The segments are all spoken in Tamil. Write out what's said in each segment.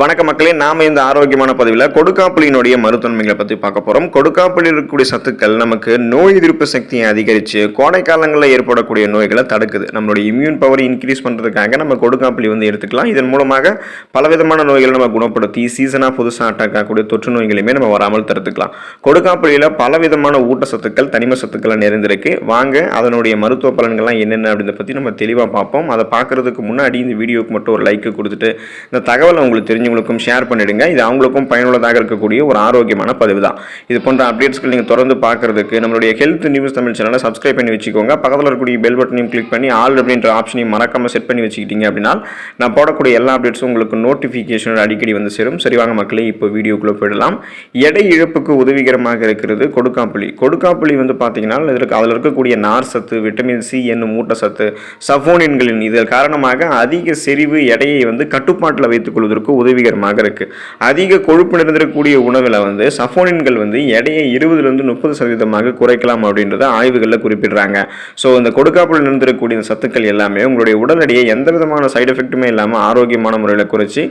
வணக்க மக்களே நாம இந்த ஆரோக்கியமான பதிவில் கொடுக்காப்புளியினுடைய மருத்துவன்மைகளை பற்றி பார்க்க போகிறோம் கொடுக்காப்புளியில் இருக்கக்கூடிய சத்துக்கள் நமக்கு நோய் எதிர்ப்பு சக்தியை அதிகரித்து கோடை காலங்களில் ஏற்படக்கூடிய நோய்களை தடுக்குது. நம்மளுடைய இம்யூன் பவர் இன்க்ரீஸ் பண்ணுறதுக்காக நம்ம கொடுக்காப்புளி வந்து எடுத்துக்கலாம். இதன் மூலமாக பலவிதமான நோய்களை நம்ம குணப்படுத்தி சீசனாக புதுசாக அட்டாக் ஆகக்கூடிய தொற்று நோய்களையுமே நம்ம வராமல் தடுத்துக்கலாம். கொடுக்காப்புளியில் பலவிதமான ஊட்டச்சத்துக்கள் தனிம சத்துக்கள் நிறைந்திருக்கு. வாங்க அதனுடைய மருத்துவ பலன்கள்லாம் என்னென்ன அப்படின்றத பற்றி நம்ம தெளிவாக பார்ப்போம். அதை பார்க்குறதுக்கு முன்னாடி இந்த வீடியோவுக்கு மட்டும் ஒரு லைக் கொடுத்துட்டு இந்த தகவலை உங்களுக்கு தெரிஞ்சு தெரிஞ்சவங்களுக்கும் ஷேர் பண்ணிடுங்க. இது அவங்களுக்கும் பயனுள்ளதாக இருக்கக்கூடிய ஒரு ஆரோக்கியமான பதிவு தான் இது போன்ற அப்டேட்ஸ்கள் நீங்கள் தொடர்ந்து பார்க்கறதுக்கு நம்மளுடைய ஹெல்த் நியூஸ் தமிழ் சேனலை சப்ஸ்கிரைப் பண்ணி வச்சுக்கோங்க. பக்கத்தில் இருக்கக்கூடிய பெல் பட்டனையும் கிளிக் பண்ணி ஆல் அப்படின்ற ஆப்ஷனையும் மறக்காம செட் பண்ணி வச்சுக்கிட்டீங்க அப்படின்னா நான் போடக்கூடிய எல்லா அப்டேட்ஸும் உங்களுக்கு நோட்டிஃபிகேஷன் அடிக்கடி வந்து சேரும். சரி வாங்க மக்களே இப்போ வீடியோக்குள்ளே போயிடலாம். எடை இழப்புக்கு உதவிகரமாக இருக்கிறது கொடுக்காப்புளி கொடுக்காப்புளி வந்து பார்த்தீங்கன்னா இதற்கு அதில் இருக்கக்கூடிய நார் சத்து விட்டமின் சி என்னும் ஊட்டச்சத்து சஃபோனின்களின் இதன் காரணமாக அதிக செறிவு எடையை வந்து கட்டுப்பாட்டில் வைத்துக் கொள்வதற்கு உதவிகரமாக இருக்கு. அதிக கொழுப்பு நிறைந்திருக்கக்கூடிய உணவில் வந்து சஃபோனின்கள் வந்து எடையை இருபதுலேருந்து முப்பது சதவீதமாக குறைக்கலாம் அப்படின்றத ஆய்வுகளில் குறிப்பிடுறாங்க. ஸோ இந்த கொடுக்காப்புல இருந்திருக்கக்கூடிய இந்த சத்துக்கள் எல்லாமே உங்களுடைய உடல் எடையை எந்த விதமான சைடு எஃபெக்ட்டுமே இல்லாமல் ஆரோக்கியமான முறையில் குறைச்சி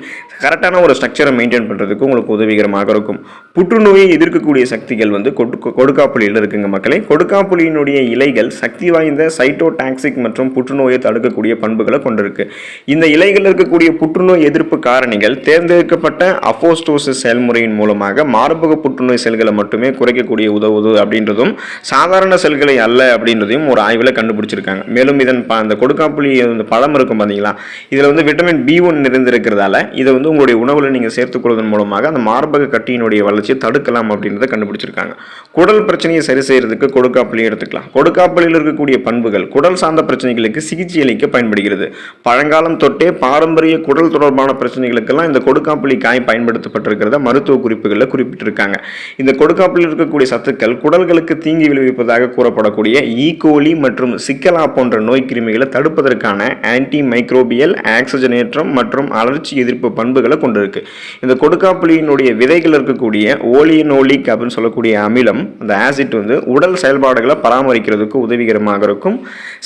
கரெக்டான ஒரு ஸ்ட்ரக்சரை மெயின்டைன் பண்ணுறதுக்கு உங்களுக்கு உதவிகரமாக இருக்கும். புற்றுநோயை எதிர்க்கக்கூடிய சக்திகள் வந்து கொடு கொடுக்காப்புளியில் இருக்குங்க மக்களே. கொடுக்காப்புளியினுடைய இலைகள் சக்தி வாய்ந்த சைட்டோடாக்சிக் மற்றும் புற்றுநோயை தடுக்கக்கூடிய பண்புகளை கொண்டிருக்கு. இந்த இலைகளில் இருக்கக்கூடிய புற்றுநோய் எதிர்ப்பு காரணிகள் தேர்ந்தெடுக்கப்பட்ட அஃபோஸ்டோசிஸ் செயல்முறையின் மூலமாக மார்பக புற்றுநோய் செல்களை மட்டுமே குறைக்கக்கூடிய உதவுது அப்படின்றதும் சாதாரண செல்களை அல்ல அப்படின்றதையும் ஒரு ஆய்வில் கண்டுபிடிச்சிருக்காங்க. மேலும் இதன் ப- அந்த கொடுக்காப்புளி இந்த பழம் இருக்கும் பார்த்தீங்களா இதில் வந்து விட்டமின் பி ஒன் நிறைந்திருக்கிறதால இதை வந்து உங்களுடைய உணவில் நீங்கள் சேர்த்துக்கொள்வதன் மூலமாக அந்த மார்பக கட்டியினுடைய வச்சு தடுக்கலாம் அப்படின்றத கண்டுபிடிச்சிருக்காங்க. குடல் பிரச்சனையை சரி செய்யறதுக்கு கொடுக்காப்புளி எடுத்துக்கலாம். கொடுக்காப்புளியில் இருக்கக்கூடிய பண்புகள் குடல் சார்ந்த பிரச்சனைகளுக்கு சிகிச்சை அளிக்க பயன்படுகிறது. பழங்காலம் தொட்டே பாரம்பரிய குடல் தொடர்பான பிரச்சனைகளுக்கெல்லாம் இந்த கொடுக்காப்புளி காய் பயன்படுத்தப்பட்டிருக்கிறத மருத்துவ குறிப்புகளில் குறிப்பிட்டிருக்காங்க. இந்த கொடுக்காப்புளில் இருக்கக்கூடிய சத்துக்கள் குடல்களுக்கு தீங்கி விளைவிப்பதாக கூறப்படக்கூடிய e. ஈகோலி மற்றும் சிக்கலா போன்ற நோய் கிருமிகளை தடுப்பதற்கான ஆன்டி மைக்ரோபியல் ஆக்சிஜனேற்றம் மற்றும் அலர்ச்சி எதிர்ப்பு பண்புகளை கொண்டிருக்கு. இந்த கொடுக்காப்புளியினுடைய விதைகள் இருக்கக்கூடிய ஓலியனோலிக் அப்படின்னு சொல்லக்கூடிய அமிலம் அந்த ஆசிட் வந்து உடல் செயல்பாடுகளை பராமரிக்கிறதுக்கு உதவிகரமாக இருக்கும்.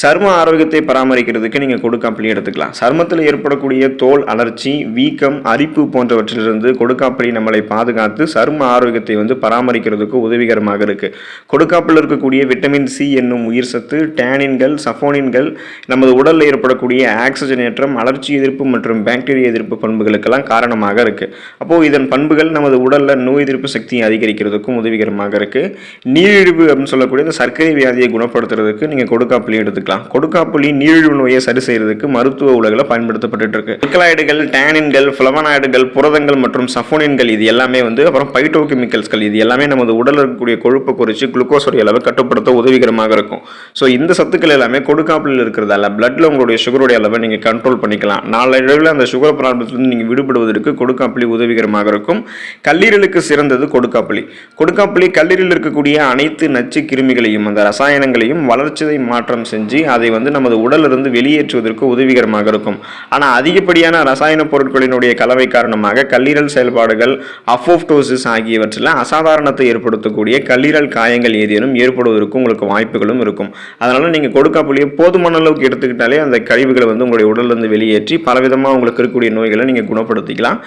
சர்ம ஆரோக்கியத்தை பராமரிக்கிறதுக்கு நீங்கள் கொடுக்காப்பிலையும் எடுத்துக்கலாம். சர்மத்தில் ஏற்படக்கூடிய தோல் அலர்ச்சி வீக்கம் அரிப்பு போன்றவற்றிலிருந்து கொடுக்காப்பிலி நம்மளை பாதுகாத்து சர்ம ஆரோக்கியத்தை வந்து பராமரிக்கிறதுக்கு உதவிகரமாக இருக்கு. கொடுக்காப்பில் இருக்கக்கூடிய விட்டமின் சி என்னும் உயிர் சத்து டேனின்கள் சஃபோனின்கள் நமது உடலில் ஏற்படக்கூடிய ஆக்சிஜன் ஏற்றம் அலர்ச்சி எதிர்ப்பு மற்றும் பாக்டீரியா எதிர்ப்பு பண்புகளுக்கெல்லாம் காரணமாக இருக்கு. அப்போ இதன் பண்புகள் நமது உடலில் நோய் எதிர்ப்பு எதிர்ப்பு சக்தியை அதிகரிக்கிறதுக்கும் உதவிகரமாக இருக்குது நீரிழிவு அப்படின்னு சொல்லக்கூடிய இந்த சர்க்கரை வியாதியை குணப்படுத்துறதுக்கு நீங்கள் கொடுக்காப்புளி எடுத்துக்கலாம். கொடுக்காப்புளி நீரிழிவு நோயை சரி செய்கிறதுக்கு மருத்துவ உலகில் பயன்படுத்தப்பட்டு இருக்கு. நிக்கலாய்டுகள் டேனின்கள் ஃப்ளவனாய்டுகள் புரதங்கள் மற்றும் சஃபோனின்கள் இது எல்லாமே வந்து அப்புறம் பைட்டோகெமிக்கல்ஸ்கள் இது எல்லாமே நமது உடலில் இருக்கக்கூடிய கொழுப்பை குறைச்சி குளுக்கோஸோடைய அளவை கட்டுப்படுத்த உதவிகரமாக இருக்கும். ஸோ இந்த சத்துக்கள் எல்லாமே கொடுக்காப்புல இருக்கிறதால பிளட்டில் உங்களுடைய சுகருடைய அளவை நீங்கள் கண்ட்ரோல் பண்ணிக்கலாம். நாளடைவில் அந்த சுகர் ப்ராப்ளத்துலேருந்து நீங்கள் விடுபடுவதற்கு கொடுக்காப்புளி உதவிகரமாக இருக்கும். கல்லீரலுக்கு சிறந்த சிறந்தது கொடுக்காப்புளி கொடுக்காப்புளி கல்லீரலில் இருக்கக்கூடிய அனைத்து நச்சு கிருமிகளையும் அந்த ரசாயனங்களையும் வளர்ச்சிதை மாற்றம் செஞ்சு அதை வந்து நமது உடலிருந்து வெளியேற்றுவதற்கு உதவிகரமாக இருக்கும். ஆனால் அதிகப்படியான ரசாயன பொருட்களினுடைய கலவை காரணமாக கல்லீரல் செயல்பாடுகள் அஃபோப்டோசிஸ் ஆகியவற்றில் அசாதாரணத்தை ஏற்படுத்தக்கூடிய கல்லீரல் காயங்கள் ஏதேனும் ஏற்படுவதற்கு உங்களுக்கு வாய்ப்புகளும் இருக்கும். அதனால் நீங்கள் கொடுக்காப்புளியை போதுமான அளவுக்கு எடுத்துக்கிட்டாலே அந்த கழிவுகளை வந்து உங்களுடைய உடலிருந்து வெளியேற்றி பலவிதமாக உங்களுக்கு இருக்கக்கூடிய நோய்களை நீங்கள் குணப்படுத்திக்கலாம்.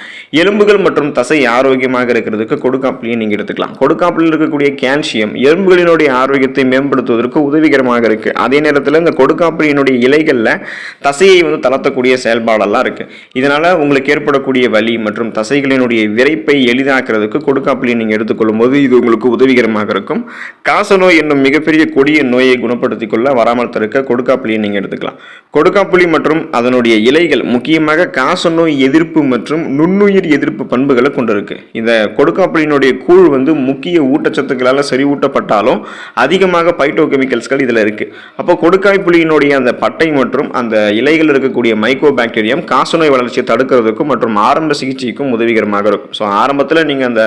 எலும்புகள் மற்றும் தசை ஆரோக்கியமாக இருக்கிறதுக்கு கொடுக்காப்பிலையும் நீங்கள் எடுத்துக்கலாம். கொடுக்காப்பில் இருக்கக்கூடிய கால்சியம் எலும்புகளினுடைய ஆரோக்கியத்தை மேம்படுத்துவதற்கு உதவிகரமாக இருக்கு. அதே நேரத்தில் இந்த கொடுக்காப்புளியினுடைய இலைகளில் தசையை வந்து தளர்த்தக்கூடிய செயல்பாடெல்லாம் இருக்கு. இதனால உங்களுக்கு ஏற்படக்கூடிய வலி மற்றும் தசைகளினுடைய விரைப்பை எளிதாக்குறதுக்கு கொடுக்காப்புளியை நீங்கள் எடுத்துக்கொள்ளும் போது இது உங்களுக்கு உதவிகரமாக இருக்கும். காசநோய் என்னும் மிகப்பெரிய கொடிய நோயை குணப்படுத்திக் கொள்ள வராமல் தடுக்க கொடுக்காப்புளியை நீங்கள் எடுத்துக்கலாம். கொடுக்காப்புளி மற்றும் அதனுடைய இலைகள் முக்கியமாக காசநோய் எதிர்ப்பு மற்றும் நுண்ணுயிர் எதிர்ப்பு பண்புகளை கொண்டிருக்கு. இந்த கொடுக்காப்புளியினுடைய கூழ் வந்து முக்கிய ஊட்டச்சத்துக்களால் செறிவூட்டப்பட்டாலும் அதிகமாக பைட்டோகெமிக்கல்ஸ்கள் இதில் இருக்கு. அப்போ கொடுக்காய் புளியினுடைய அந்த பட்டை மற்றும் அந்த இலைகள் இருக்கக்கூடிய மைக்ரோ பாக்டீரியம் காசநோய் வளர்ச்சியை தடுக்கிறதுக்கும் மற்றும் ஆரம்ப சிகிச்சைக்கும் உதவிகரமாக இருக்கும். ஸோ ஆரம்பத்தில் நீங்கள் அந்த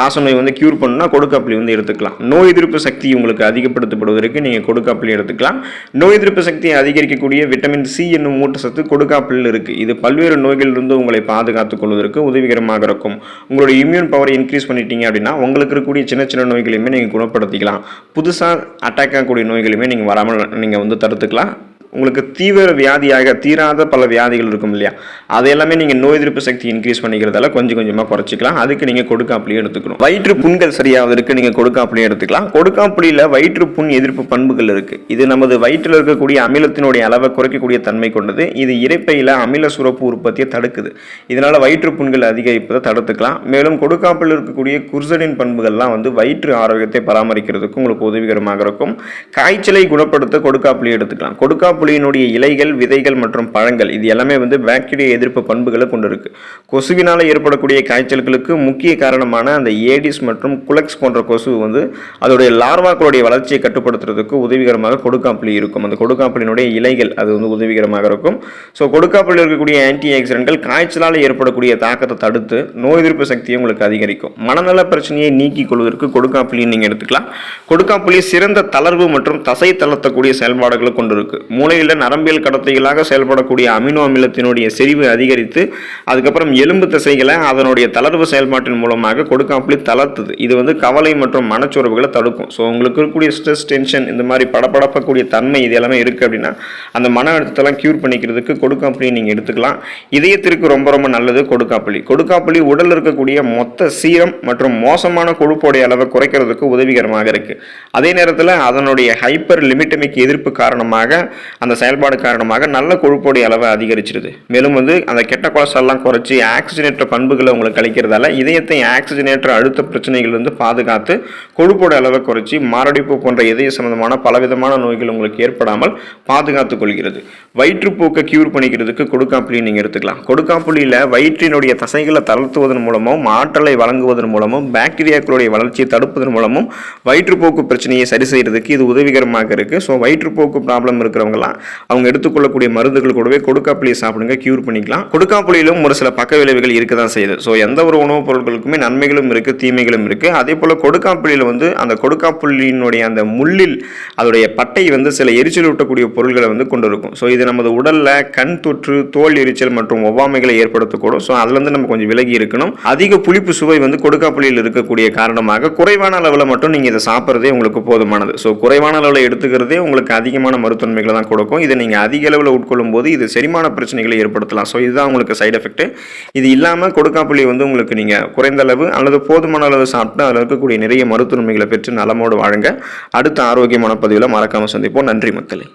காசநோய் வந்து க்யூர் பண்ணால் கொடுக்காப்புளி வந்து எடுத்துக்கலாம். நோய் எதிர்ப்பு சக்தி உங்களுக்கு அதிகப்படுத்தப்படுவதற்கு நீங்கள் கொடுக்காப்புளி எடுத்துக்கலாம். நோய் எதிர்ப்பு சக்தியை அதிகரிக்கக்கூடிய விட்டமின் சி என்னும் ஊட்டச்சத்து கொடுக்காப்புளில் இருக்குது இது பல்வேறு நோய்களிலிருந்து உங்களை பாதுகாத்துக் கொள்வதற்கு உதவிகரமாக இருக்கும். உங்களுடைய இம்யூன் பவரை இன்க்ரீஸ் பண்ணிட்டீங்க அப்படின்னா உங்களுக்கு இருக்கக்கூடிய சின்ன சின்ன நோய்களையுமே நீங்கள் குணப்படுத்திக்கலாம். புதுசாக அட்டாக் ஆகக்கூடிய நோய்களையுமே நீங்கள் வராமல் நீங்கள் வந்து தடுத்துக்கலாம். உங்களுக்கு தீவிர வியாதியாக தீராத பல வியாதிகள் இருக்கும் இல்லையா? அது எல்லாமே நீங்கள் நோய் எதிர்ப்பு சக்தி இன்க்ரீஸ் பண்ணிக்கிறதால கொஞ்சம் கொஞ்சமாக குறைச்சிக்கலாம். அதுக்கு நீங்கள் கொடுக்காப்புளியே எடுத்துக்கணும். வயிற்று புண்கள் சரியாவதற்கு நீங்கள் கொடுக்காப்புளியே எடுத்துக்கலாம். கொடுக்காப்புளியில் வயிற்று புண் எதிர்ப்பு பண்புகள் இருக்குது இது நமது வயிற்றில் இருக்கக்கூடிய அமிலத்தினுடைய அளவை குறைக்கக்கூடிய தன்மை கொண்டது. இது இறைப்பையில் அமில சுரப்பு உற்பத்தியை தடுக்குது. இதனால் வயிற்று புண்கள் அதிகரிப்பதை தடுத்துக்கலாம். மேலும் கொடுக்காப்பில் இருக்கக்கூடிய குர்சனின் பண்புகள்லாம் வந்து வயிற்று ஆரோக்கியத்தை பராமரிக்கிறதுக்கு உங்களுக்கு உதவிகரமாக இருக்கும். காய்ச்சலை குணப்படுத்த கொடுக்காப்புளி எடுத்துக்கலாம். கொடுக்காப்புளியினுடைய இலைகள் விதைகள் மற்றும் பழங்கள் இது எல்லாமே வந்து பாக்டீரியா எதிர்ப்பு பண்புகளை கொண்டு இருக்கு கொசுவினால் ஏற்படக்கூடிய காய்ச்சல்களுக்கு முக்கிய காரணமான அந்த ஏடிஸ் மற்றும் குலக்ஸ் போன்ற கொசு வந்து அதோடைய லார்வாக்களுடைய வளர்ச்சியை கட்டுப்படுத்துறதுக்கு உதவிகரமாக கொடுக்காப்புளி இருக்கும். அந்த கொடுக்காப்புளியினுடைய இலைகள் அது வந்து உதவிகரமாக இருக்கும். ஸோ கொடுக்காப்புளியில் இருக்கக்கூடிய ஆன்டி ஆக்சிடென்ட்கள் காய்ச்சலால் ஏற்படக்கூடிய தாக்கத்தை தடுத்து நோய் எதிர்ப்பு சக்தியை உங்களுக்கு அதிகரிக்கும். மனநல பிரச்சனையை நீக்கிக் கொள்வதற்கு கொடுக்காப்புளியை நீங்கள் எடுத்துக்கலாம். கொடுக்காப்புளி சிறந்த தளர்வு மற்றும் தசை தளர்த்தக்கூடிய செயல்பாடுகளை கொண்டிருக்கு. மூளையில் நரம்பியல் கடத்தைகளாக செயல்படக்கூடிய அமினோ அமிலத்தினுடைய செறிவு அதிகரித்து அதுக்கப்புறம் எலும்பு தசைகளை அதனுடைய தளர்வு செயல்பாட்டின் மூலமாக கொடுக்காப்புளி தளர்த்துது. இது வந்து கவலை மற்றும் மனச்சோர்வுகளை தடுக்கும். ஸோ உங்களுக்கு இருக்கக்கூடிய ஸ்ட்ரெஸ் டென்ஷன் இந்த மாதிரி படபடப்பக்கூடிய தன்மை இது எல்லாமே இருக்குது அப்படின்னா அந்த மன அழுத்தத்தெல்லாம் க்யூர் பண்ணிக்கிறதுக்கு கொடுக்காப்புளி நீங்கள் எடுத்துக்கலாம். இதயத்திற்கு ரொம்ப ரொம்ப நல்லது கொடுக்காப்புளி கொடுக்காப்புளி உடலில் இருக்கக்கூடிய மொத்த சீரம் மற்றும் மோசமான கொழுப்போடைய அளவை குறைக்கிறதுக்கு உதவிகரமாக இருக்குது அதே நேரத்தில் அதனுடைய ஹைப்பர் லிமிட்டமிக் எதிர்ப்பு காரணமாக அந்த செயல்பாடு காரணமாக நல்ல கொழுப்போடைய அளவை அதிகரிச்சிருது. மேலும் வந்து அந்த கெட்ட கொலஸ்ட்ரால்லாம் குறைச்சி ஆக்சிஜனேற்ற பண்புகளை உங்களுக்கு அளிக்கிறதால இதயத்தை ஆக்சிஜனேற்ற அழுத்த பிரச்சனைகள் வந்து பாதுகாத்து கொழுப்போட அளவை குறைச்சி மாரடைப்பு போன்ற இதய சம்பந்தமான பலவிதமான நோய்கள் உங்களுக்கு ஏற்படாமல் பாதுகாத்துக் கொள்கிறது. வயிற்றுப்போக்கை கியூர் பண்ணிக்கிறதுக்கு கொடுக்காப்புளி நீங்கள் எடுத்துக்கலாம். கொடுக்காப்புளியில் வயிற்றினுடைய தசைகளை தளர்த்துவதன் மூலமும் ஆற்றலை வழங்குவதன் மூலமும் பாக்டீரியாக்களுடைய வளர்ச்சியை தடுப்பதன் மூலமும் வயிற்றுப்போக்கு பிரச்சனையை சரி செய்கிறதுக்கு இது உதவிகரமாக இருக்குது ஸோ வயிற்றுப்போக்கு ப்ராப்ளம் இருக்கிறவங்கலாம் அவங்க எடுத்துக்கொள்ளக்கூடிய மருந்துகள் கூடவே கொடுக்காப்புளியை சாப்பிடுங்க கியூர் பண்ணிக்கலாம். கொடுக்காப்புளியிலும் ஒரு சில பக்க விளைவுகள் இருக்க தான் செய்யுது. ஸோ எந்த ஒரு உணவுப் பொருட்களுக்குமே நன்மைகளும் இருக்குது தீமைகளும் இருக்குது அதே போல் கொடுக்காப்புளியில் வந்து அந்த கொடுக்காப்புள்ளியினுடைய அந்த முள்ளில் அதோடைய பட்டை வந்து சில எரிச்சல் ஊட்டக்கூடிய பொருள்களை வந்து கொண்டு இருக்கும் ஸோ இது நமது உடலில் கண் தொற்று தோல் எரிச்சல் மற்றும் ஒவ்வாமைகளை ஏற்படுத்தக்கூடும். ஸோ அதுலேருந்து நம்ம கொஞ்சம் விலகி இருக்கணும். அதிக புளிப்பு சுவை வந்து கொடுக்காப்புளியில் இருக்கக்கூடிய காரணமாக குறைவான அளவில் மட்டும் நீங்கள் இதை சாப்பிட்றதே உங்களுக்கு போதுமானது. ஸோ குறைவான அளவில் எடுத்துக்கிறதே உங்களுக்கு அதிகமான மருத்துவன்மைகளை தான் கொடுக்கும். இதை நீங்கள் அதிக அளவில் உட்கொள்ளும் போது இது செரிமான பிரச்சனைகளை ஏற்படுத்தலாம். ஸோ இதுதான் உங்களுக்கு சைடு எஃபெக்ட் இது இல்லாமல் கொடுக்காப்புளி வந்து உங்களுக்கு நீங்கள் குறைந்த அளவு அல்லது போதுமான அளவு சாப்பிட்டு அதில் இருக்கக்கூடிய நிறைய மருத்துவன்மைகளை பெற்று நலமோடு வாழுங்க. அடுத்த ஆரோக்கியமான பதிவில் மறக்காமல் சந்திப்போம். நன்றி மக்களே.